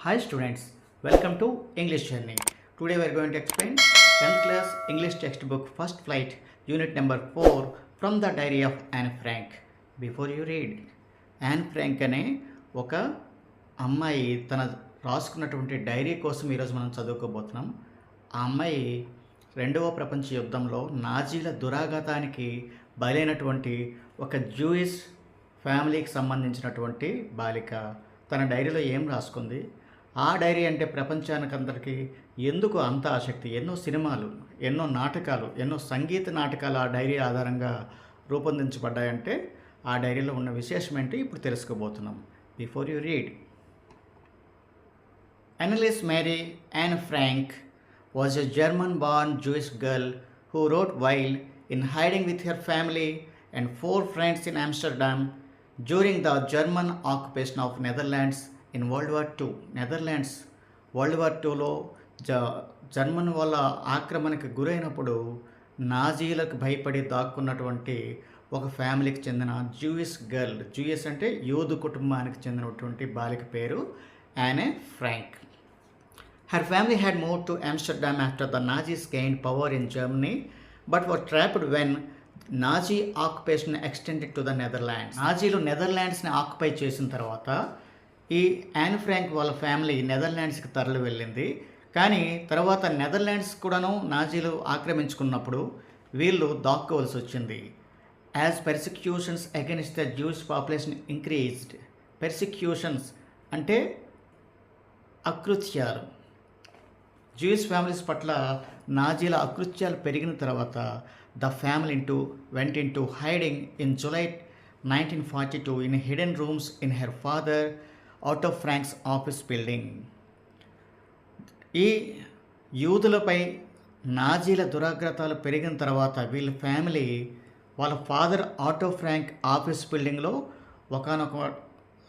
Hi students, welcome to English Journey. Today we are going to explain 10th class English textbook First Flight unit number 4 from the diary of Anne Frank. Before you read, Anne Frank అనే ఒక అమ్మాయి తన రాసుకున్నటువంటి dairy కోసం ఈరోజు మనం చదువుకోబోతున్నాం ఆ అమ్మాయి రెండవ ప్రపంచ యుద్ధంలో నాజీల దురాఘాతానికి బలైనటువంటి ఒక జూయిష్ ఫ్యామిలీకి సంబంధించినటువంటి బాలిక తన డైరీలో ఏం రాసుకుంది ఆ డైరీ అంటే ప్రపంచానికి అందరికీ ఎందుకు అంత ఆసక్తి? ఎన్నో సినిమాలు ఎన్నో నాటకాలు ఎన్నో సంగీత నాటకాలు ఆ డైరీ ఆధారంగా రూపొందించబడ్డాయంటే ఆ డైరీలో ఉన్న విశేషం ఏంటి ఇప్పుడు తెలుసుకోబోతున్నాం. Before you read Annelies Marie and Frank was a German born Jewish girl who wrote while in hiding with her family and four friends in Amsterdam during the German occupation of Netherlands in World War two Netherlands World War టూలో జ German వాళ్ళ ఆక్రమణకి గురైనప్పుడు నాజీలకు భయపడి దాక్కున్నటువంటి ఒక ఫ్యామిలీకి చెందిన Jewish girl. Jewish అంటే యూదు కుటుంబానికి చెందినటువంటి బాలిక పేరు Anne Frank. Her family had move to Amsterdam after the Nazis gain power in Germany but were trapped when Nazi occupation extended to the Netherlands నాజీలు నెదర్లాండ్స్ని ఆక్యుపై చేసిన తర్వాత ఈ యాన్ ఫ్రాంక్ వాళ్ళ ఫ్యామిలీ నెదర్లాండ్స్కి తరలి వెళ్ళింది. కానీ తర్వాత నెదర్లాండ్స్ కూడాను నాజీలు ఆక్రమించుకున్నప్పుడు వీళ్ళు దాక్కోవలసి వచ్చింది. As persecutions against the Jews population increased persecutions అంటే అకృత్యాలు. జ్యూస్ ఫ్యామిలీస్ పట్ల నాజీల అకృత్యాలు పెరిగిన తర్వాత the family into went into hiding in July nineteen forty two in hidden rooms in her father out of Frank's office building ఈ యూదులపై నాజీల దురాగ్రతాలు పెరిగిన తర్వాత వీళ్ళ ఫ్యామిలీ వాళ్ళ ఫాదర్ ఆటో ఫ్రాంక్ ఆఫీస్ బిల్డింగ్లో ఒకనొక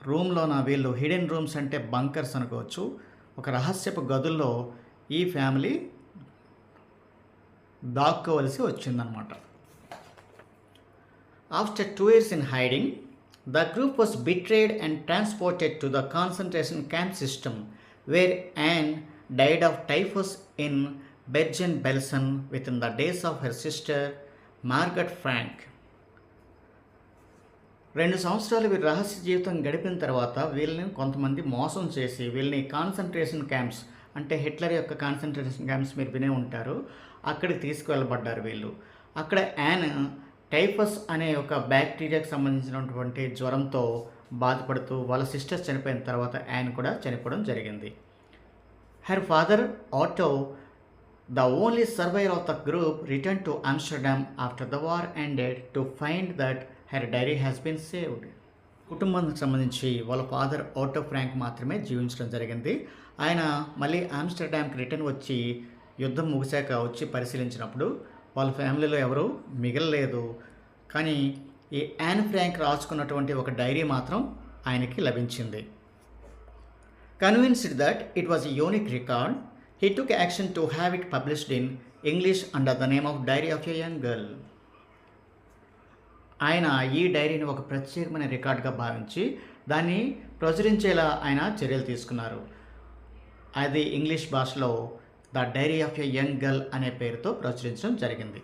రూమ్లోన వీళ్ళు హిడెన్ రూమ్స్ అంటే బంకర్స్ అనుకోవచ్చు. ఒక రహస్యపు గదుల్లో ఈ ఫ్యామిలీ దాక్కోవలసి వచ్చిందనమాట after two years in hiding the group was betrayed and transported to the concentration camp system where Anne died of typhus in Bergen Belsen within the the days of her sister Margot Frank రెండు సంవత్సరాలు వీరు రహస్య జీవితం గడిపిన తర్వాత వీళ్ళని కొంతమంది మోసం చేసి వీళ్ళని కాన్సన్ట్రేషన్ క్యాంప్స్ అంటే హిట్లర్ యొక్క కాన్సన్ట్రేషన్ క్యాంప్స్ మీరు వినే ఉంటారు. అక్కడికి తీసుకువెళ్ళబడ్డారు వీళ్ళు. అక్కడ యాన్ టైఫస్ అనే ఒక బ్యాక్టీరియాకి సంబంధించినటువంటి జ్వరంతో బాధపడుతూ వాళ్ళ సిస్టర్స్ చనిపోయిన తర్వాత ఆయన కూడా చనిపోవడం జరిగింది. Her father Otto the only survivor of the group return to Amsterdam after the war ended to find that her diary has been saved కుటుంబానికి సంబంధించి వాళ్ళ ఫాదర్ ఆటో ఫ్రాంక్ మాత్రమే జీవించడం జరిగింది. ఆయన మళ్ళీ ఆమ్స్టర్డామ్కి రిటర్న్ వచ్చి యుద్ధం ముగిశాక వచ్చి పరిశీలించినప్పుడు వాళ్ళ ఫ్యామిలీలో ఎవరు మిగలలేదు. కానీ ఈ యాన్ ఫ్రాంక్ రాసుకున్నటువంటి ఒక డైరీ మాత్రం ఆయనకి లభించింది. Convinced that it was unique record he took action to have it published in English under the name of diary of a young girl ఆయన ఈ డైరీని ఒక ప్రత్యేకమైన రికార్డ్గా భావించి దాన్ని ప్రచురించేలా ఆయన చర్యలు తీసుకున్నారు. అది ఇంగ్లీష్ భాషలో the diary of a young girl అనే పేరుతో ప్రచురించడం జరిగింది.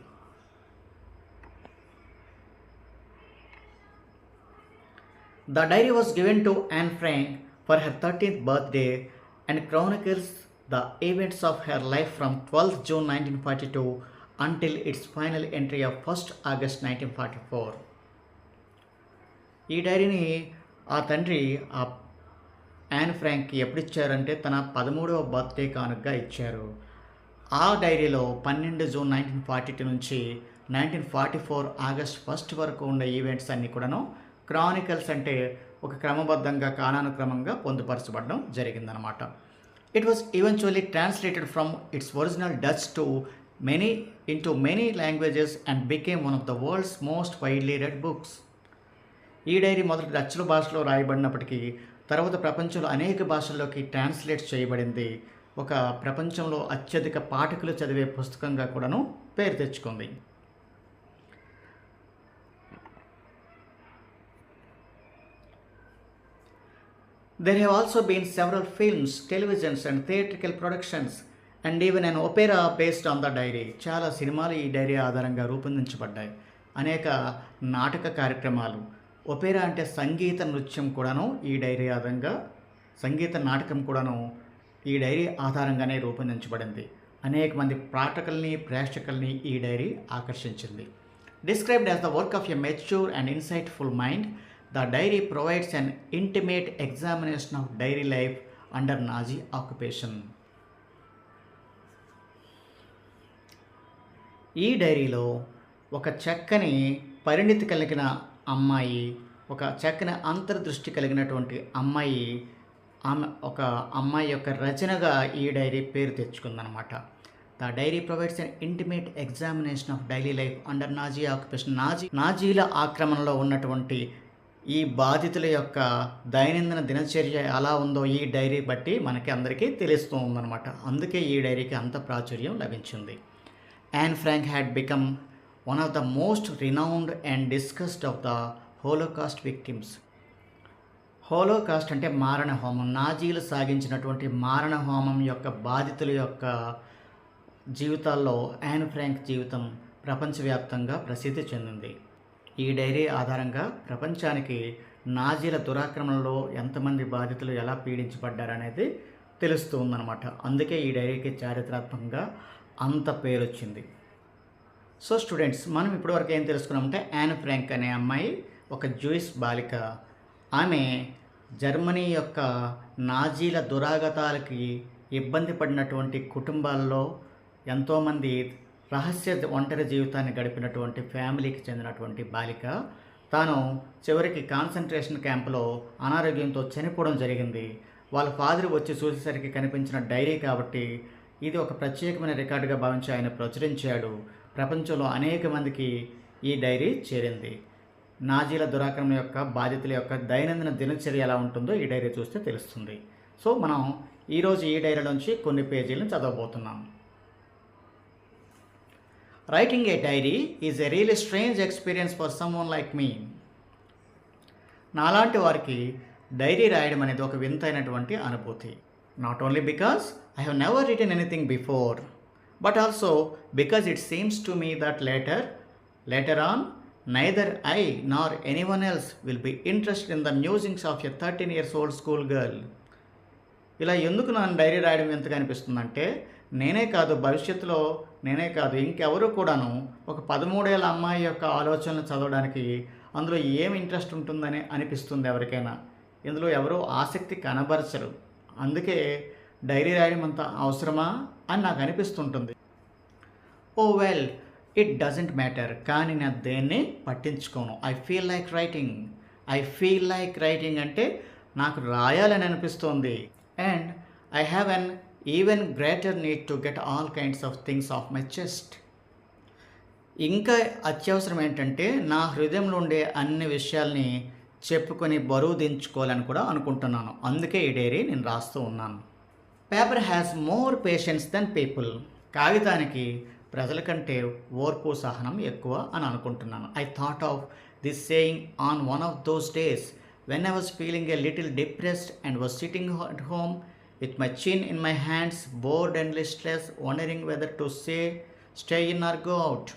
The diary was given to Anne Frank for her thirteenth birthday and chronicles the events of her life from twelfth June nineteen forty two until its final entry of first August nineteen forty four. ఈ డైరీని ఆ తండ్రి ఆ an ఫ్రాంక్కి ఎప్పుడు ఇచ్చారంటే తన పదమూడవ birthday కానుకగా ఇచ్చారు. ఆ డైరీలో పన్నెండు జూన్ నైన్టీన్ ఫార్టీ టూ నుంచి nineteen forty four August first వరకు ఉండే ఈవెంట్స్ అన్నీ కూడాను క్రానికల్స్ అంటే ఒక క్రమబద్ధంగా కాలానుక్రమంగా పొందుపరచబడడం జరిగిందనమాట it was eventually translated from its original Dutch to many into many languages and became one of the world's most widely read books ఈ డైరీ మొదటి డచ్ల భాషలో రాయబడినప్పటికీ తర్వాత ప్రపంచంలో అనేక భాషల్లోకి ట్రాన్స్లేట్ చేయబడింది. ఒక ప్రపంచంలో అత్యధిక పాఠకులు చదివే పుస్తకంగా కూడాను పేరు తెచ్చుకుంది. There have also been several films televisions and theatrical productions and even an opera based on the diary చాలా సినిమాలు ఈ డైరీ ఆధారంగా రూపొందించబడ్డాయి. అనేక నాటక కార్యక్రమాలు ఒపేరా అంటే సంగీత నృత్యం కూడాను ఈ డైరీ ఆధారంగా సంగీత నాటకం కూడాను ఈ డైరీ ఆధారంగానే రూపొందించబడింది. అనేక మంది పాఠకుల్ని ప్రేక్షకుల్ని ఈ డైరీ ఆకర్షించింది. Described as the work of a mature and insightful mind the diary provides an intimate examination of diary life under Nazi occupation ఈ డైరీలో ఒక చక్కని పరిణితి కలిగిన అమ్మాయి ఒక చక్కని అంతర్దృష్టి కలిగినటువంటి అమ్మాయి ఆమె ఒక అమ్మాయి యొక్క రచనగా ఈ డైరీ పేరు తెచ్చుకుందనమాట the diary provides an intimate examination of daily life under Nazi occupation. Nazi నాజీల ఆక్రమణలో ఉన్నటువంటి ఈ బాధితుల యొక్క దైనందిన దినచర్య ఎలా ఉందో ఈ డైరీ బట్టి మనకి అందరికీ తెలుస్తూ ఉందన్నమాట. అందుకే ఈ డైరీకి అంత ప్రాచుర్యం లభించింది. Anne Frank had become one of the most renowned and discussed of the Holocaust victims Holocaust అంటే మారణ హోమం. నాజీలు సాగించినటువంటి మారణ హోమం యొక్క బాధితుల యొక్క జీవితాల్లో యాన్ ఫ్రాంక్ జీవితం ప్రపంచవ్యాప్తంగా ప్రసిద్ధి చెందింది. ఈ డైరీ ఆధారంగా ప్రపంచానికి నాజీల దురాక్రమణలో ఎంతమంది బాధితులు ఎలా పీడించబడ్డారనేది తెలుస్తూ ఉందన్నమాట. అందుకే ఈ డైరీకి చారిత్రాత్మకంగా అంత పేరు వచ్చింది సో స్టూడెంట్స్ మనం ఇప్పటివరకు ఏం తెలుసుకున్నామంటే యాన్ ఫ్రాంక్ అనే అమ్మాయి ఒక జూయిస్ బాలిక. ఆమె జర్మనీ యొక్క నాజీల దురాగతాలకి ఇబ్బంది పడినటువంటి కుటుంబాల్లో ఎంతోమంది రహస్య ఒంటరి జీవితాన్ని గడిపినటువంటి ఫ్యామిలీకి చెందినటువంటి బాలిక. తాను చివరికి కాన్సన్ట్రేషన్ క్యాంపులో అనారోగ్యంతో చనిపోవడం జరిగింది. వాళ్ళ ఫాదర్ వచ్చి చూసేసరికి కనిపించిన డైరీ కాబట్టి ఇది ఒక ప్రత్యేకమైన రికార్డుగా భావించి ఆయన ప్రచురించాడు. ప్రపంచంలో అనేక మందికి ఈ డైరీ చేరింది. నాజీల దురాక్రమణ యొక్క బాధితుల యొక్క దైనందిన దినచర్య ఎలా ఉంటుందో ఈ డైరీ చూస్తే తెలుస్తుంది. సో మనం ఈరోజు ఈ డైరీ నుంచి కొన్ని పేజీలను చదవబోతున్నాం. Writing a diary is a really strange experience for someone like me నాలాంటి వారికి డైరీ రాయడం అనేది ఒక వింతైనటువంటి అనుభూతి. Not only because I have never written anything before but also because it seems to me that later later on neither I nor anyone else will be interest in the musings of a thirteen years old school girl ఇలా ఎందుకు నన్ను dairy రాయడం ఎంతగా అనిపిస్తుందంటే నేనే కాదు భవిష్యత్తులో నేనే కాదు ఇంకెవరు కూడాను ఒక పదమూడేళ్ళ అమ్మాయి యొక్క ఆలోచనలు చదవడానికి అందులో ఏం ఇంట్రెస్ట్ ఉంటుందని అనిపిస్తుంది ఎవరికైనా. ఇందులో ఎవరూ ఆసక్తి కనబరచరు. అందుకే డైరీ రాయడం అంత అవసరమా? అని నాకు అనిపిస్తుంటుంది. Oh well it doesn't matter కానీ నేను దేన్ని పట్టించుకోను. I feel like writing. I feel like writing అంటే నాకు రాయాలని అనిపిస్తోంది. And I have an even greater need to get all kinds of things off my chest. ఇంకా అత్యవసరం ఏంటంటే నా హృదయంలో ఉండే అన్ని విషయాల్ని చెప్పుకొని బరువు దించుకోవాలని కూడా అనుకుంటున్నాను. అందుకే ఈ డైరీ నేను రాస్తూ ఉన్నాను. Paper has more patience than people కాగితానికి ప్రజల కంటే ఓర్పు సహనం ఎక్కువ అని అనుకుంటున్నాను. I thought of this saying on one of those days when I was feeling a little depressed and was sitting at home with my chin in my hands bored and listless wondering whether to say stay in or go out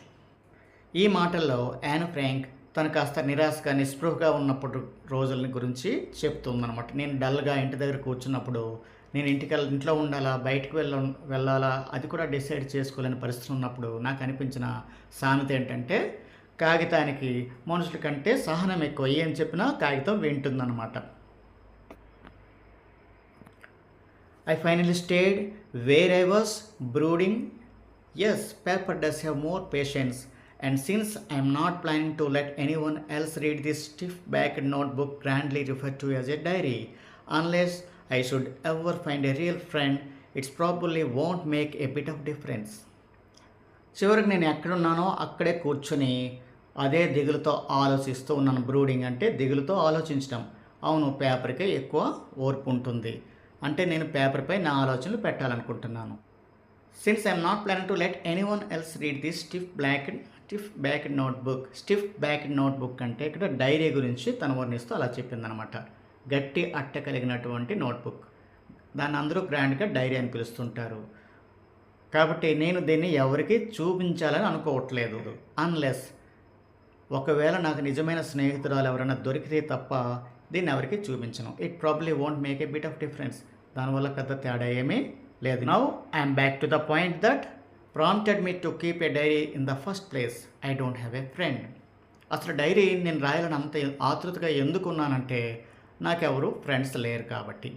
ఈ మాటల్లో an Frank తను కాస్త నిరాశగా నిస్పృహగా ఉన్నప్పుడు రోజుల గురించి చెప్తుందనమాట నేను డల్గా ఇంటి దగ్గర కూర్చున్నప్పుడు నేను ఇంటికి వెళ్ళ ఇంట్లో ఉండాలా బయటకు వెళ్ళ వెళ్ళాలా అది కూడా డిసైడ్ చేసుకోలేని పరిస్థితి ఉన్నప్పుడు నాకు అనిపించిన సామెత ఏంటంటే కాగితానికి మనుషుల కంటే సహనం ఎక్కువ. ఏం చెప్పినా కాగితం వింటుందన్నమాట. I finally stayed where I was brooding yes paper does have more patience and since I am not planning to let anyone else read this stiff backed notebook grandly referred to as a diary, unless I should ever find a real friend, it's probably won't make a bit of difference. చివరికి నేను ఎక్కడున్నానో అక్కడే కూర్చొని అదే దిగులుతో ఆలోచిస్తూ ఉన్నాను brooding అంటే దిగులుతో ఆలోచించడం అవును పేపర్కే ఎక్కువ ఓర్పు ఉంటుంది అంటే నేను పేపర్పై నా ఆలోచనలు పెట్టాలనుకుంటున్నాను since I'm not planning to let anyone else read this stiff black stiff back notebook stiff back notebook అంటే ఇక్కడ డైరీ గురించి తను వర్ణిస్తూ అలా చెప్పిందనమాట గట్టి అట్ట కలిగినటువంటి నోట్బుక్. దాన్ని అందరూ గ్రాండ్గా డైరీ అని పిలుస్తుంటారు. కాబట్టి నేను దీన్ని ఎవరికి చూపించాలని అనుకోవట్లేదు. అన్లెస్ ఒకవేళ నాకు నిజమైన స్నేహితురాలు ఎవరైనా దొరికితే తప్ప దీన్ని ఎవరికి చూపించను. It probably won't make a bit of difference దానివల్ల పెద్ద తేడా ఏమీ లేదు. Now I'm back to the point that prompted me to keep a diary in the first place I don't have a friend అసలు డైరీ నేను రాయాలని అంత ఆతృతగా ఎందుకున్నానంటే నాకెవరు ఫ్రెండ్స్ లేరు కాబట్టి.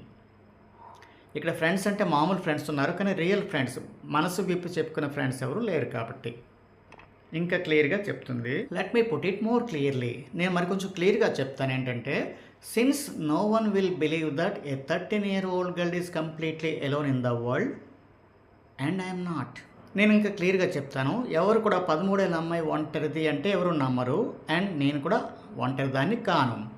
ఇక్కడ ఫ్రెండ్స్ అంటే మామూలు ఫ్రెండ్స్ ఉన్నారు కానీ రియల్ ఫ్రెండ్స్ మనసు విప్పి చెప్పుకునే ఫ్రెండ్స్ ఎవరు లేరు కాబట్టి. ఇంకా క్లియర్గా చెప్తుంది. Let me put it more clearly నేను మరి కొంచెం క్లియర్గా చెప్తాను ఏంటంటే since no one will believe that a thirteen year old girl is completely alone in the world and I'm not నేను ఇంకా క్లియర్గా చెప్తాను. ఎవరు కూడా పదమూడేళ్ళ అమ్మాయి ఒంటరిది అంటే ఎవరు నమ్మరు. అండ్ నేను కూడా ఒంటరిదాన్ని కాను.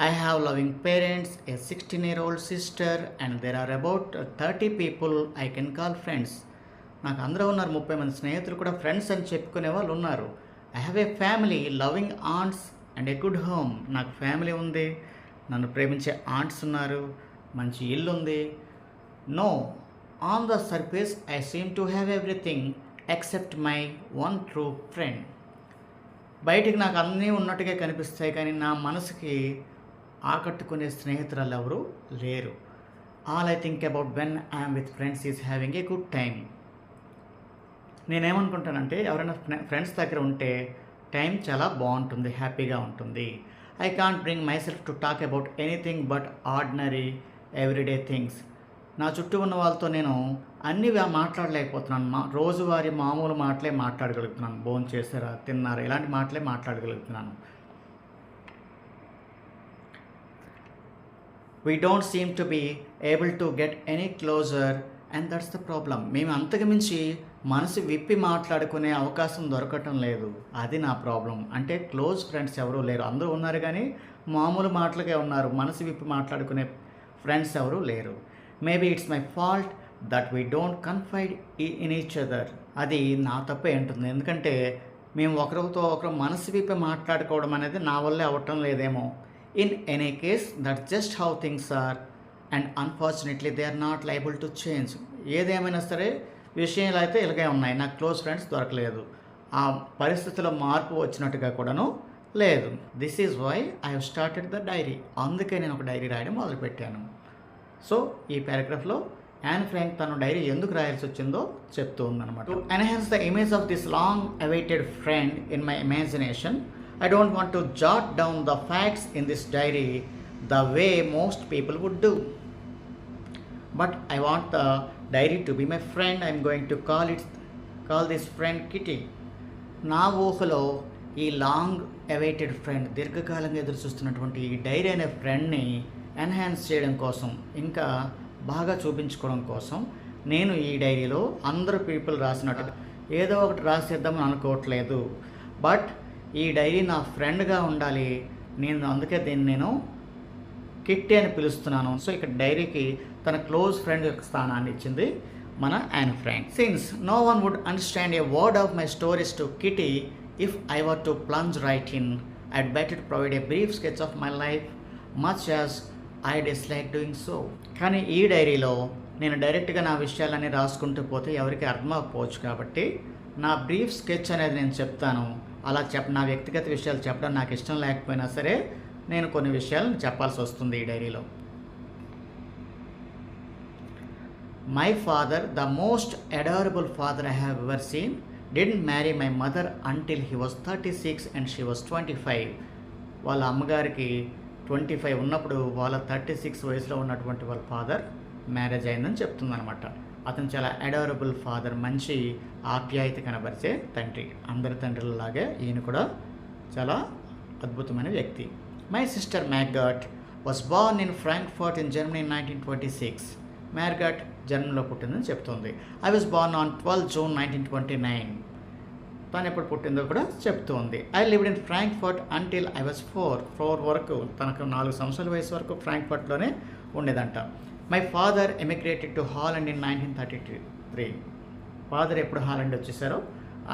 I have loving parents a sixteen year old sister and there are about thirty people I can call friends. నాకు అందరూ ఉన్నారు ముప్పై మంది స్నేహితులు కూడా ఫ్రెండ్స్ అని చెప్పుకునే వాళ్ళు ఉన్నారు. I have a family loving aunts and a good home. నాకు ఫ్యామిలీ ఉంది. నన్ను ప్రేమించే ఆంట్స్ ఉన్నారు. మంచి ఇల్లు ఉంది no on the surface I seem to have everything except my one true friend బయటికి నాకు అన్నీ ఉన్నట్టుగా కనిపిస్తాయి కానీ నా మనసుకి ఆకట్టుకునే స్నేహితురాలు ఎవరు లేరు. All I think about when I'm with friends is having a good time నేనేమనుకుంటానంటే ఎవరైనా ఫ్రెండ్స్ దగ్గర ఉంటే టైం చాలా బాగుంటుంది హ్యాపీగా ఉంటుంది. I can't bring myself to talk about anything but ordinary everyday things నా చుట్టూ ఉన్న వాళ్ళతో నేను అన్ని మాట్లాడలేకపోతున్నాను. మా రోజువారి మామూలు మాటలే మాట్లాడగలుగుతున్నాను. భోజనం చేశారా తిన్నారా ఇలాంటి మాటలే మాట్లాడగలుగుతున్నాను. We don't seem to be able to get any closer and that's the problem మేము అంతకుమించి మనసు విప్పి మాట్లాడుకునే అవకాశం దొరకటం లేదు. అది నా ప్రాబ్లం అంటే క్లోజ్ ఫ్రెండ్స్ ఎవరూ లేరు. అందరూ ఉన్నారు కానీ మామూలు మాటలకే ఉన్నారు. మనసు విప్పి మాట్లాడుకునే ఫ్రెండ్స్ ఎవరూ లేరు. Maybe it's my fault that we don't confide in each other అది నా తప్పే ఉంటుంది ఎందుకంటే మేము ఒకరితో ఒకరు మనసు విప్పి మాట్లాడుకోవడం అనేది నా వల్లే అవ్వటం లేదేమో. In any case that just how things are and unfortunately they are not liable to change ఏదేమైనా సరే విషయాలు అయితే ఇలాగే ఉన్నాయి. నాకు క్లోజ్ ఫ్రెండ్స్ దొరకలేదు. ఆ పరిస్థితిలో మార్పు వచ్చినట్టుగా కూడాను లేదు. This is why I have started the diary అందుకే నేను ఒక డైరీ రాయడం మొదలుపెట్టాను. సో ఈ పారాగ్రాఫ్లో యాన్ ఫ్రాంక్ తను డైరీ ఎందుకు రాయాల్సి వచ్చిందో చెప్తూ ఉందన్నమాట to enhance the image of this long awaited friend in my imagination I don't want to jot down the facts in this diary the way most people would do but I want the diary to be my friend. I'm going to call it call this friend Kitty. నా ఊహలో ఈ long awaited friend దీర్ఘకాలంగా ఎదురు చూస్తున్నటువంటి ఈ dairy అనే ఫ్రెండ్ని enhance చేయడం కోసం ఇంకా బాగా చూపించుకోవడం కోసం నేను ఈ డైరీలో అందరు పీపుల్ రాసినట్టు ఏదో ఒకటి రాసిద్దామని అనుకోవట్లేదు. బట్ ఈ డైరీ నా ఫ్రెండ్గా ఉండాలి. నేను అందుకే దీన్ని నేను కిట్టి అని పిలుస్తున్నాను. సో ఇక్కడ డైరీకి తన క్లోజ్ ఫ్రెండ్ యొక్క స్థానాన్ని ఇచ్చింది మన Anne friend since no one would understand a word of my stories to Kitty if I were to plunge right in I'd better provide a brief sketch of my life much as I dislike doing so కానీ ఈ డైరీలో నేను డైరెక్ట్గా నా విషయాలన్నీ రాసుకుంటూ పోతే ఎవరికి అర్థం అవ్వకపోవచ్చు కాబట్టి నా బ్రీఫ్ స్కెచ్ అనేది నేను చెప్తాను. అలా చెప్ నా వ్యక్తిగత విషయాలు చెప్పడం నాకు ఇష్టం లేకపోయినా సరే నేను కొన్ని విషయాలు చెప్పాల్సి వస్తుంది ఈ డైరీలో. My father the most adorable father I have ever seen didn't marry my mother until he was thirty six and she was twenty five వాళ్ళ అమ్మగారికి ట్వంటీ ఫైవ్ ఉన్నప్పుడు వాళ్ళ థర్టీ సిక్స్ వయసులో ఉన్నటువంటి వాళ్ళ ఫాదర్ మ్యారేజ్ అయిందని చెప్తుందనమాట అతను చాలా అడారబుల్ ఫాదర్ మంచి ఆప్యాయత కనబరిచే తండ్రి. అందరి తండ్రులలాగే ఈయన కూడా చాలా అద్భుతమైన వ్యక్తి. My sister Margot was born in Frankfurt in Germany nineteen twenty six Margot జర్మనీలో పుట్టిందని చెప్తుంది. I was born on twelve June nineteen twenty nine తను ఎప్పుడు పుట్టిందో కూడా చెప్తోంది. I lived in Frankfurt until I was four four వరకు తనకు నాలుగు సంవత్సరాల వయసు వరకు ఫ్రాంక్ఫర్ట్లోనే ఉండేదంట. My father emigrated to Holland in nineteen thirty three father ఎప్పుడు హాలండ్ వచ్చేసారో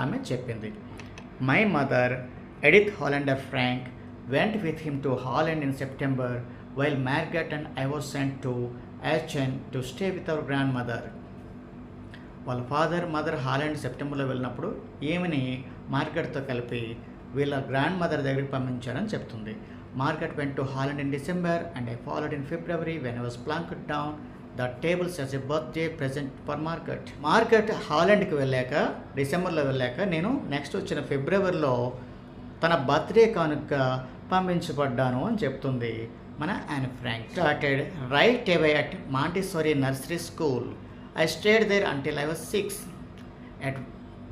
ఆమె చెప్పింది. My mother Edith Hollander Frank went with him to Holland in September while Margot and I I sent to to to stay with our grandmother వాళ్ళ father mother Holland సెప్టెంబర్లో వెళ్ళినప్పుడు ఈమెని మార్కెట్తో కలిపి వీళ్ళ గ్రాండ్ మదర్ దగ్గరికి పంపించాడని చెప్తుంది. Margot went to Holland in December and I followed in February when I was plonk down the tables as a birthday present for Margot Margot హాలండ్కి వెళ్ళాక డిసెంబర్లో వెళ్ళాక నేను నెక్స్ట్ వచ్చిన ఫిబ్రవరిలో తన బర్త్డే కానుక పంపించబడ్డాను అని చెప్తుంది మన Anne Frank started right away at Montessori nursery school I stayed there until I was six at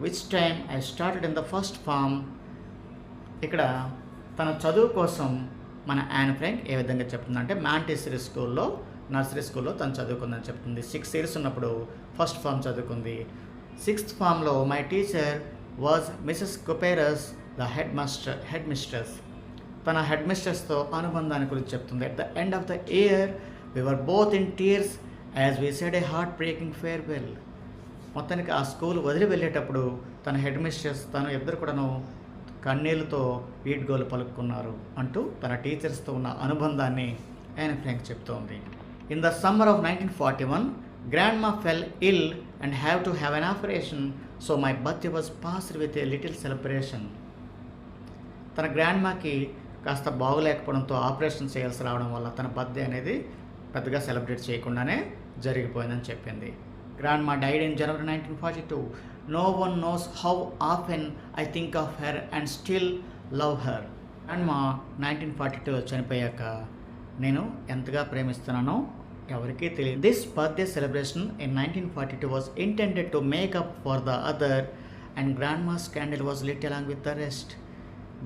which time I started in the first form ఇక్కడ తన చదువు కోసం మన యాన్ ఫ్రాంక్ ఏ విధంగా చెప్తుందంటే మాంటిసరీ స్కూల్లో నర్సరీ స్కూల్లో తను చదువుకుందని చెప్తుంది. సిక్స్ ఇయర్స్ ఉన్నప్పుడు ఫస్ట్ ఫామ్ చదువుకుంది. సిక్స్త్ ఫామ్లో my teacher was Mrs Kuperus the head master head mistress తన హెడ్ మిస్ట్రెస్తో అనుబంధాన్ని గురించి చెప్తుంది. At the end of the year we were both in tears as we said a heart breaking farewell మొత్తానికి ఆ school వదిలి వెళ్ళేటప్పుడు తన హెడ్ మిస్ట్రెస్ తను ఇద్దరు కూడాను కన్నీళ్ళతో వీడ్గోలు పలుకున్నారు అంటూ తన టీచర్స్తో ఉన్న అనుబంధాన్ని ఆయన ఫ్రాంక్ చెప్తోంది. In the summer of nineteen forty one grandma fell ill and have to have an operation so my birthday was passed with a little celebration తన గ్రాండ్ మాకి కాస్త బాగోలేకపోవడంతో ఆపరేషన్ చేయాల్సి రావడం వల్ల తన బర్త్డే అనేది పెద్దగా సెలబ్రేట్ చేయకుండానే జరిగిపోయిందని చెప్పింది. Grandma died in January nineteen forty two no one knows how often I think of her and still love her and మా నైన్టీన్ ఫార్టీ టూలో చనిపోయాక నేను ఎంతగా ప్రేమిస్తున్నానో ఎవరికీ తెలియదు. This birthday celebration in nineteen forty two was intended to make up for the other and grandma's candle was lit along with the rest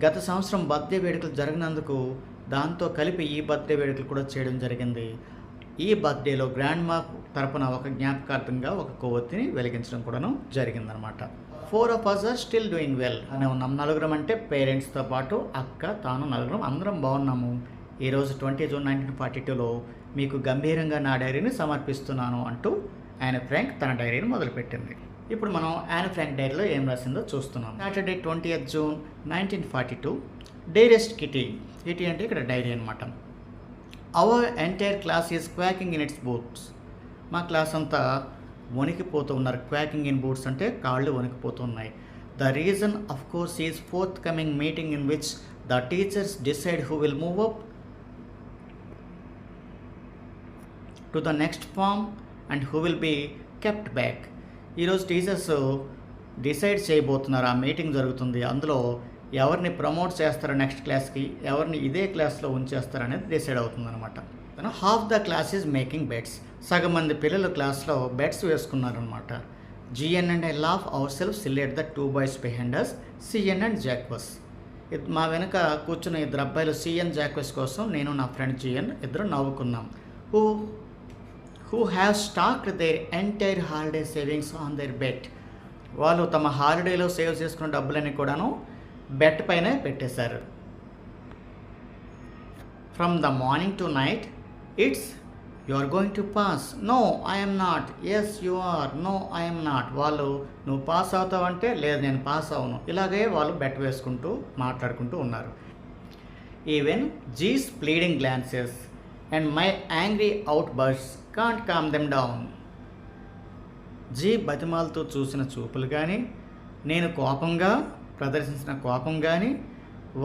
గత సంవత్సరం బర్త్డే వేడుకలు జరిగినందుకు దాంతో కలిపి ఈ బర్త్డే వేడుకలు కూడా చేయడం జరిగింది. ఈ బర్త్డేలో గ్రాండ్ మా తరపున ఒక జ్ఞాపకార్థంగా ఒక కొవ్వొత్తిని వెలిగించడం కూడాను జరిగిందనమాట. Four of us are still doing well అనే ఉన్నాం. నలుగురం అంటే పేరెంట్స్తో పాటు అక్క తాను నలుగురం అందరం బాగున్నాము. ఈరోజు ట్వంటీ జూన్ నైన్టీన్ ఫార్టీ టూలో మీకు గంభీరంగా నా డైరీని సమర్పిస్తున్నాను అంటూ ఆయన ఫ్రాంక్ తన డైరీని మొదలుపెట్టింది. ఇప్పుడు మనం యాన్ ఫ్రాంక్ డైరీలో ఏం రాసిందో చూస్తున్నాం. Saturday twenty June nineteen forty two dearest Kitty Kitty అంటే ఇక్కడ డైరీ అనమాట our entire class is quaking in its boots మా క్లాస్ అంతా వణికిపోతూ ఉన్నారు. క్వాకింగ్ ఇన్ బూట్స్ అంటే కాళ్ళు వణికిపోతున్నాయి. The reason of course is forthcoming meeting in which the teachers decide who will move up to the next form and who will be kept back ఈరోజు teachers decide చేయబోతున్నారు. ఆ meeting జరుగుతుంది. అందులో ఎవరిని promote చేస్తారో next క్లాస్కి ఎవరిని ఇదే క్లాస్లో ఉంచేస్తారు అనేది డిసైడ్ అవుతుందన్నమాట. Half the class is making beds సగం మంది పిల్లలు క్లాస్లో beds వేసుకున్నారనమాట G N and I laugh ourself silly at the two boys behind us C N and Jacques మా వెనుక కూర్చున్న ఇద్దరు అబ్బాయిలు సిఎన్ జాక్వస్ కోసం నేను నా ఫ్రెండ్ జిఎన్ ఇద్దరు నవ్వుకున్నాం. Who who have staked their entire holiday savings on their bet వాళ్ళు తమ హాలిడేలో సేవ్ చేసుకున్న డబ్బులన్నీ కూడాను బెట్ పైన పెట్టేశారు. From the morning to night it's you are going to pass no I'm not yes you are no I'm not వాళ్ళు నువ్వు pass అవుతావంటే లేదు నేను పాస్ అవును. ఇలాగే వాళ్ళు బెట్ వేసుకుంటూ మాట్లాడుకుంటూ ఉన్నారు. Even G's pleading glances and my angry outbursts can't calm them down G బతిమాలతో చూసిన చూపులు కానీ నేను కోపంగా ప్రదర్శించిన కోపం కానీ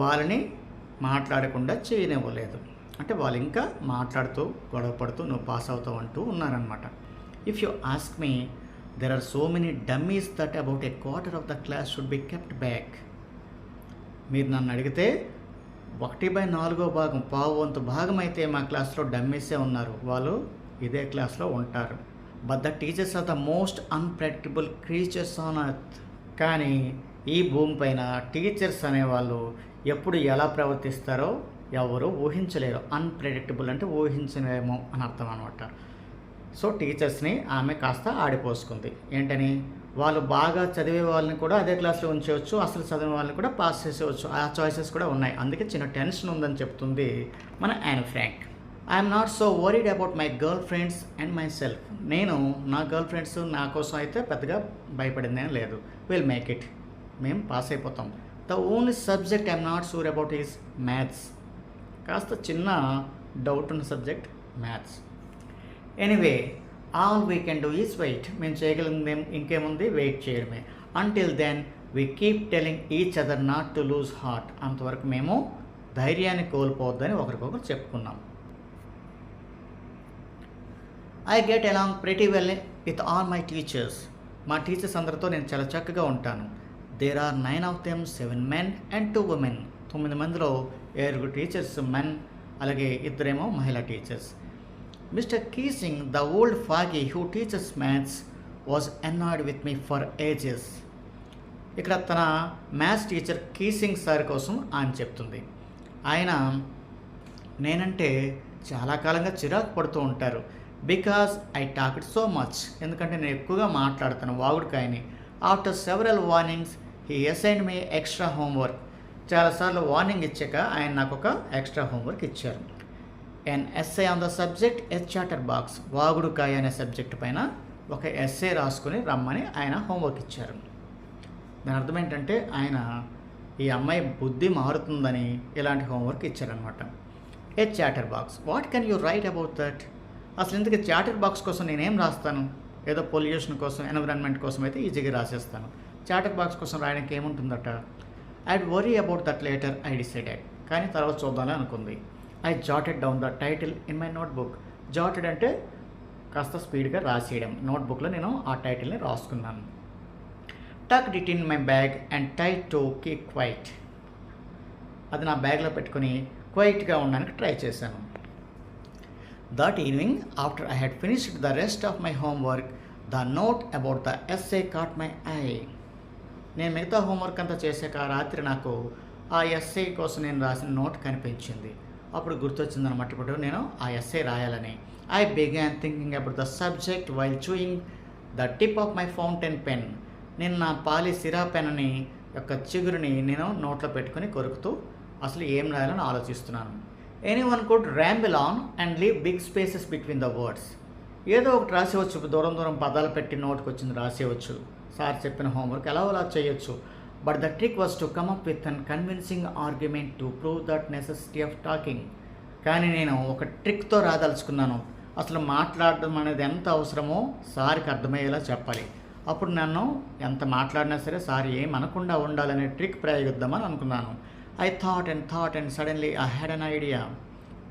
వాళ్ళని మాట్లాడకుండా చేయనివ్వలేదు. అంటే వాళ్ళు ఇంకా మాట్లాడుతూ గొడవపడుతూ నువ్వు పాస్ అవుతావు అంటూ ఉన్నారనమాట if you ask me there are so many dummies that about a quarter of the class should be kept back మీరు నన్ను అడిగితే ఒకటి బై నాలుగో భాగం పావు వంతు భాగం అయితే మా క్లాస్లో డమ్మీసే ఉన్నారు. వాళ్ళు ఇదే క్లాస్లో ఉంటారు. But the teachers are the most unpredictable creatures on earth కానీ ఈ భూమిపైన టీచర్స్ అనేవాళ్ళు ఎప్పుడు ఎలా ప్రవర్తిస్తారో ఎవరు ఊహించలేరు. అన్ప్రెడిక్టబుల్ అంటే ఊహించలేమో అని అర్థం అనమాట సో టీచర్స్ని ఆమె కాస్త ఆడిపోసుకుంది. ఏంటని? వాళ్ళు బాగా చదివే వాళ్ళని కూడా అదే క్లాస్లో ఉంచవచ్చు అసలు చదివే వాళ్ళని కూడా పాస్ చేసేవచ్చు. ఆ చాయిసెస్ కూడా ఉన్నాయి. అందుకే చిన్న టెన్షన్ ఉందని చెప్తుంది మన Anne Frank I'm not so worried about my girl friends and myself నేను నా గర్ల్ ఫ్రెండ్స్ నా కోసం అయితే పెద్దగా భయపడిందేం లేదు. విల్ మేక్ ఇట్ మేము పాస్ అయిపోతాం the only subject I'm not sure about is maths. కాస్త చిన్న డౌట్ ఉన్న subject maths. Anyway all we can do is wait. మేము చేయగలిగింది ఇంకేముంది వెయిట్ చేయడమే. Until then we keep telling each other not to lose heart. అంతవరకు మేము ధైర్యాన్ని కోల్పోవద్దని ఒకరికొకరు చెప్పుకున్నాం. I get along pretty well with all my teachers. మా టీచర్స్ అందరితో నేను చాలా చక్కగా ఉంటాను. There are nine of them seven men and two women తొమ్మిది మందిలో ఏడుగురు టీచర్స్ మెన్ అలాగే ఇద్దరేమో మహిళా teachers Mr Keesing the old fogey who teaches maths was annoyed with me for ages ఇక్కడ తన మ్యాథ్స్ టీచర్ కీసింగ్ సార్ కోసం ఆయన చెప్తుంది. ఆయన నేనంటే చాలా కాలంగా చిరాకు పడుతూ ఉంటారు. Because I talk so much ఎందుకంటే నేను ఎక్కువగా మాట్లాడతాను వాగుడికాయని. After several warnings he assign me extra homework చాలాసార్లు వార్నింగ్ ఇచ్చాక ఆయన నాకు ఒక ఎక్స్ట్రా హోంవర్క్ ఇచ్చారు. An essay on the subject as chatterbox వాగుడుకాయ అనే సబ్జెక్ట్ పైన ఒక ఎస్ఏ రాసుకుని రమ్మని ఆయన హోంవర్క్ ఇచ్చారు. దాని అర్థం ఏంటంటే ఆయన ఈ అమ్మాయి బుద్ధి మారుతుందని ఇలాంటి హోంవర్క్ ఇచ్చారనమాట a chatterbox what can you write about that అసలు ఇంతకీ చాటర్ బాక్స్ కోసం నేనేం రాస్తాను? ఏదో పొల్యూషన్ కోసం ఎన్విరాన్మెంట్ కోసం అయితే ఈజీగా రాసేస్తాను. చాటర్ బాక్స్ కోసం రాయడానికి ఏముంటుందట? I worry about that later I decided కానీ తర్వాత చూద్దామని అనుకుంది. I jotted down the title in my notebook jotted అంటే కాస్త స్పీడ్గా రాసేయడం. నోట్బుక్లో నేను ఆ టైటిల్ని రాసుకున్నాను. Tucked it in my bag and tie to keep quiet అది నా బ్యాగ్లో పెట్టుకుని క్వైట్గా ఉండడానికి ట్రై చేశాను. That evening after I had finished the rest of my homework the note about the essay caught my eye నేను మిగతా హోంవర్క్ అంతా చేశాక రాత్రి నాకు ఆ ఎస్ఐ కోసం నేను రాసిన నోట్ కనిపించింది. అప్పుడు గుర్తొచ్చింది అనమాట ఇప్పుడు నేను ఆ ఎస్ఐ రాయాలని. I began thinking about the subject while chewing the tip of my fountain pen నేను నా పాలి సిరా పెన్ని యొక్క చిగురుని నేను నోట్లో పెట్టుకొని కొరుకుతూ అసలు ఏం రాయాలని ఆలోచిస్తున్నాను. Anyone could ramble on and leave big spaces between the words ఏదో ఒకటి రాసేవచ్చు. దూరం దూరం పదాలు పెట్టి నోట్కి వచ్చింది రాసేయవచ్చు సార్ చెప్పిన హోంవర్క్ ఎలా అలా చేయొచ్చు. But the trick was to come up with an convincing argument to prove that necessity of talking కానీ నేను ఒక ట్రిక్తో రాదలుచుకున్నాను. అసలు మాట్లాడడం అనేది ఎంత అవసరమో సార్కి అర్థమయ్యేలా చెప్పాలి. అప్పుడు నన్ను ఎంత మాట్లాడినా సరే సార్ ఏం అనకుండా ఉండాలనే ట్రిక్ ప్రయోగిద్దామని అనుకున్నాను. I thought and thought and suddenly I had an idea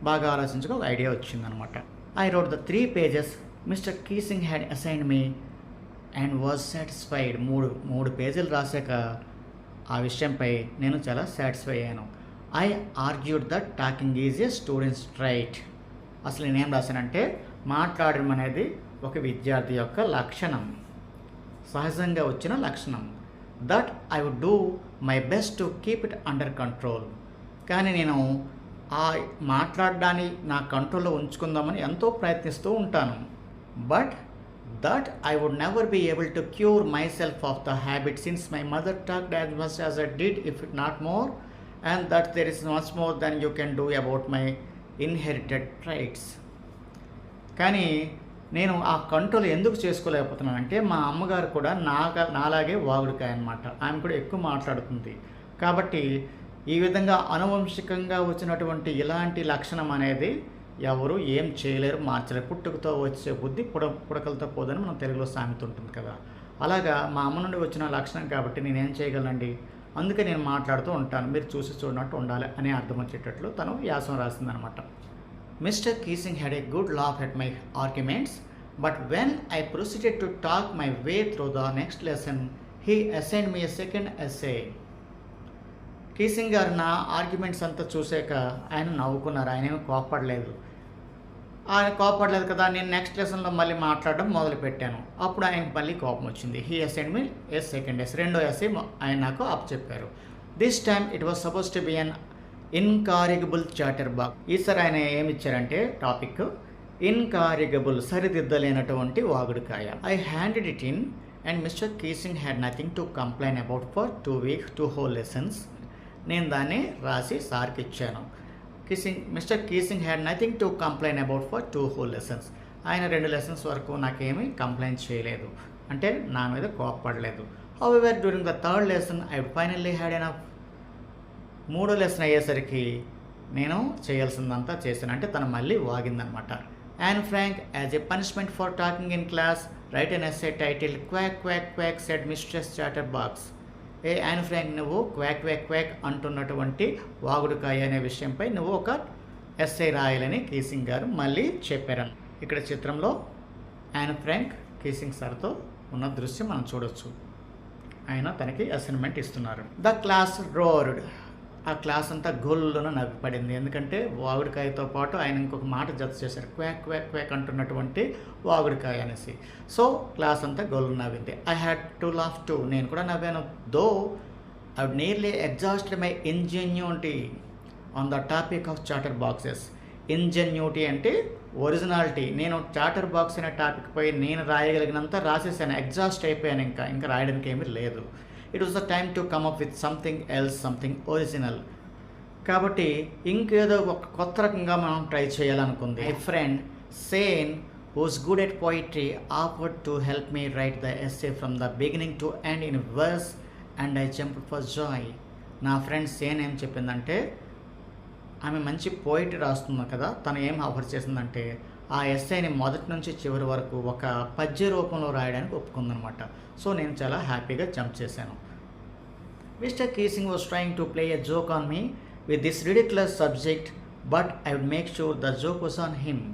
బాగా ఆలోచించుకో ఒక ఐడియా వచ్చిందనమాట. I wrote the three pages Mr Keesing had assign me and was satisfied. మూడు మూడు పేజీలు రాశాక ఆ విషయంపై నేను చాలా సాటిస్ఫై అయ్యాను. I argued that talking is a student's right అసలు నేనేం రాశానంటే మాట్లాడడం అనేది ఒక విద్యార్థి యొక్క లక్షణం. సహజంగా వచ్చిన లక్షణం. That I would do my best to keep it under control. కానీ నేను ఆ మాట్లాడడాన్ని నా కంట్రోల్లో ఉంచుకుందామని ఎంతో ప్రయత్నిస్తూ ఉంటాను. But that I would never be able to cure myself of the habit since my mother talk as much as I did if it not more and that there is much more than you can do about my inherited traits కానీ నేను ఆ control ఎందుకు చేసుకోలేకపోతున్నానంటే మా అమ్మగారు కూడా నాగా నాలాగే వాగుడికాయ అనమాట ఆమె కూడా ఎక్కువ మాట్లాడుతుంది. కాబట్టి ఈ విధంగా అనువంశికంగా వచ్చినటువంటి ఇలాంటి లక్షణం అనేది ఎవరు ఏం చేయలేరు మార్చలేరు. పుట్టుకతో వచ్చే బుద్ధి పుడ పుడకలతో పోదని మనం తెలుగులో సామెత ఉంటుంది కదా. అలాగా మా అమ్మ నుండి వచ్చిన లక్షణం కాబట్టి నేనేం చేయగలనండి? అందుకే నేను మాట్లాడుతూ ఉంటాను. మీరు చూసి చూడనట్టు ఉండాలి అనే అర్థం వచ్చేటట్లు తను వ్యాసం రాసిందనమాట. Mr Keesing had a good laugh at my arguments but when I proceeded to talk my way through the next lesson he assign me second essay Keesing garu నా ఆర్గ్యుమెంట్స్ అంతా చూసాక ఆయన నవ్వుకున్నారు. ఆయన ఏమి కోపడలేదు ఆయన కోపడలేదు కదా నేను నెక్స్ట్ లెసన్లో మళ్ళీ మాట్లాడడం మొదలుపెట్టాను. అప్పుడు ఆయనకు మళ్ళీ కోపం వచ్చింది. He assigned me as second essay రెండో ఎస్ఏ ఆయన నాకు అప్ చెప్పారు. This time it was suppose to be an incorrigible chatter bag ఈసారి ఆయన ఏమి ఇచ్చారంటే టాపిక్ ఇన్కారిగబుల్ సరిదిద్దలేనటువంటి వాగుడుకాయ. I handed it in and Mr Keesing had nothing to complain about for two weeks two whole lessons నేను దాన్ని రాసి సార్కి ఇచ్చాను. Keesing Mr Keesing had nothing to complain about for two whole lessons ఆయన రెండు lessons వరకు నాకేమీ complaint చేయలేదు. అంటే నా మీద కోప్పడలేదు. However during the third lesson I finally had an మూడో లెసన్ అయ్యేసరికి నేను చేయాల్సిందంతా చేశాను. అంటే తను మళ్ళీ వాగిందనమాట. Anne Frank as a punishment for talking in class write an essay title quack quack quack said mistress chatterbox A Anne Frank నువ్వు quack quack quack అంటున్నటువంటి వాగుడుకాయ అనే విషయంపై నువ్వు ఒక ఎస్ఐ రాయాలని కీసింగ్ గారు మళ్ళీ చెప్పారు ఇక్కడ చిత్రంలో యాన్ ఫ్రాంక్ కీసింగ్ సార్తో ఉన్న దృశ్యం మనం చూడొచ్చు. ఆయన తనకి అసైన్మెంట్ ఇస్తున్నారు. ద క్లాస్ రోర్డ్ ఆ క్లాస్ అంతా గొల్లున నవ్విపడింది. ఎందుకంటే వాగుడికాయతో పాటు ఆయన ఇంకొక మాట జత చేశారు. క్వాక్ క్వాక్ క్వాక్ అంటున్నటువంటి వాగుడికాయ అనేసి. సో క్లాస్ అంతా గోల్ నవ్వింది. I had to laugh too నేను కూడా నవ్వాను. Though I nearly exhaust my ingenuity on the topic of chatterboxes ingenuity అంటే ఒరిజినాలిటీ నేను చార్టర్ బాక్స్ అనే టాపిక్ పై నేను రాయగలిగినంత రాసేసాను. ఎగ్జాస్ట్ అయిపోయాను ఇంకా. ఇంకా రాయడానికి ఏమీ లేదు. It was the time to come up with something else something original కాబట్టి ఇంకేదో ఒక కొత్త రకంగా మనం try చేయాలనుకుంది. My friend Sanne who's good at poetry offered to help me write the essay from the beginning to end in verse and I jump for joy నా friend Sanne ఏం చెప్పిందంటే ఆమె మంచి పోయిటరీ రాస్తుంది కదా తను ఏం ఆఫర్ చేసిందంటే ఆ ఎస్ఐని మొదటి నుంచి చివరి వరకు ఒక పద్య రూపంలో రాయడానికి ఒప్పుకుందనమాట. సో నేను చాలా హ్యాపీగా జంప్ చేశాను. Mr Keesing was trying to play a joke on me with this ridiculous subject but I would make sure the joke was on him.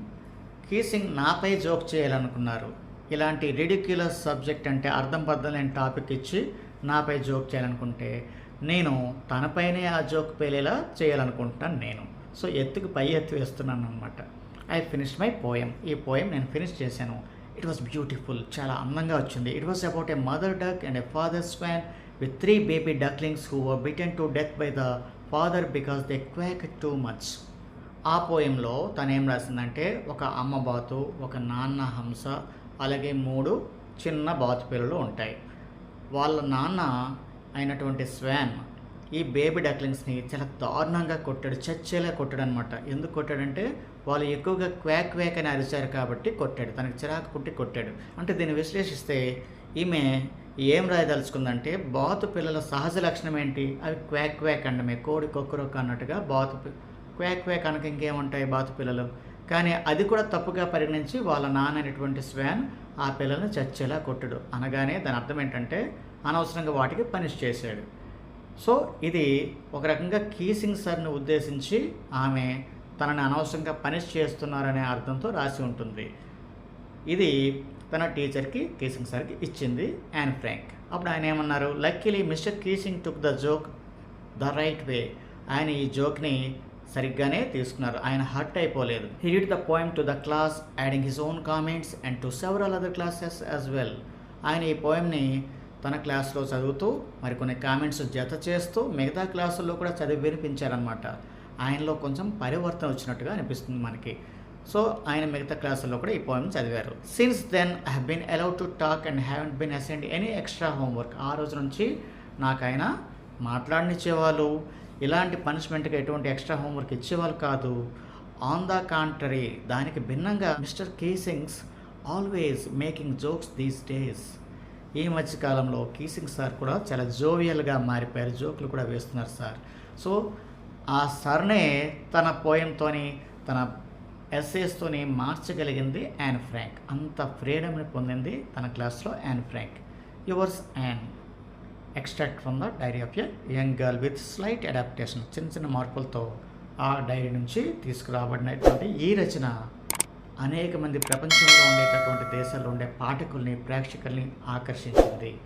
Keesing నాపై జోక్ చేయాలనుకున్నారు. ఇలాంటి రిడిక్యులస్ సబ్జెక్ట్ అంటే అర్థం పర్థం లేని టాపిక్ ఇచ్చి నాపై జోక్ చేయాలనుకుంటే నేను తనపైనే ఆ జోక్ పేలేలా చేయాలనుకుంటున్నాను నేను. సో ఎత్తుకు పై ఎత్తు వేస్తున్నాను అనమాట ఐ ఫినిష్ మై పోయం ఈ పోయం నేను ఫినిష్ చేశాను. ఇట్ వాస్ బ్యూటిఫుల్ చాలా అందంగా వచ్చింది. It was about a mother duck and a father swan with three baby ducklings who were bitten to death by the father because they quack too much ఆ పోయంలో తను ఏం రాసిందంటే ఒక అమ్మ బాతు ఒక నాన్న హంస అలాగే మూడు చిన్న బాతు పిల్లలు ఉంటాయి. వాళ్ళ నాన్న అయినటువంటి స్వాన్ ఈ బేబీ డక్లింగ్స్ని చాలా దారుణంగా కొట్టాడు. చచ్చేలా కొట్టాడు అనమాట ఎందుకు కొట్టాడంటే వాళ్ళు ఎక్కువగా క్వాక్ క్వాక్ అని అరిచారు కాబట్టి కొట్టాడు. తనకి చిరాకు పుట్టి కొట్టాడు. అంటే దీన్ని విశ్లేషిస్తే ఈమె ఏం రాయదలుచుకుందంటే బాతు పిల్లల సహజ లక్షణం ఏంటి? అవి క్వాక్ క్వాక్ అండమే. కోడి కొక్కరొక్క అన్నట్టుగా బాతు క్వాక్ క్వాక్ అనక ఇంకేముంటాయి బాతు పిల్లలు? కానీ అది కూడా తప్పుగా పరిగణించి వాళ్ళ నాన్న అనేటువంటి స్వాన్ ఆ పిల్లల్ని చచ్చేలా కొట్టడు. అనగానే దాని అర్థం ఏంటంటే అనవసరంగా వాటికి పనిష్ చేశాడు. సో ఇది ఒక రకంగా కీసింగ్ సార్ని ఉద్దేశించి ఆమె తనని అనవసరంగా పనిష్ చేస్తున్నారనే అర్థంతో రాసి ఉంటుంది. ఇది తన టీచర్కి కీసింగ్ సార్కి ఇచ్చింది యాన్ ఫ్రాంక్ అప్పుడు ఆయన ఏమన్నారు? Luckily Mr Keesing took the joke the right way ఆయన ఈ జోక్ని సరిగ్గానే తీసుకున్నారు. ఆయన హర్ట్ అయిపోలేదు. He read the poem to the class adding his own comments and to several other classes as well ఆయన ఈ పోయిమ్ని తన క్లాస్లో చదువుతూ మరికొన్ని కామెంట్స్ జత చేస్తూ మిగతా క్లాసుల్లో కూడా చదివి వినిపించారనమాట ఆయనలో కొంచెం పరివర్తన వచ్చినట్టుగా అనిపిస్తుంది మనకి. సో ఆయన మిగతా క్లాసుల్లో కూడా ఈ పోయం చదివారు. Since then I have been allowed to talk and haven't been assigned any extra homework ఆ రోజు నుంచి నాకు ఆయన మాట్లాడనిచ్చేవాళ్ళు. ఇలాంటి పనిష్మెంట్కి ఎటువంటి ఎక్స్ట్రా హోంవర్క్ ఇచ్చేవాళ్ళు కాదు. ఆన్ ద కాంట్రరీ దానికి భిన్నంగా Mr Keesing's always making jokes these days ఈ మధ్యకాలంలో కీసింగ్ సార్ కూడా చాలా జోవియల్గా మారిపోయారు. జోకులు కూడా వేస్తున్నారు సార్. సో ఆ సర్నే తన పోయంతోని తన ఎస్ఏస్తోని మార్చగలిగింది యాన్ ఫ్రాంక్. అంత ఫ్రీడమ్ని పొందింది తన క్లాస్లో Anne Frank. Yours an extract from the diary of a young girl with slight adaptation. చిన్న చిన్న మార్పులతో ఆ డైరీ నుంచి తీసుకురాబడినటువంటి ఈ రచన అనేక మంది ప్రపంచంలో ఉండేటటువంటి దేశాల్లో ఉండే పాఠకుల్ని ప్రేక్షకుల్ని ఆకర్షించింది.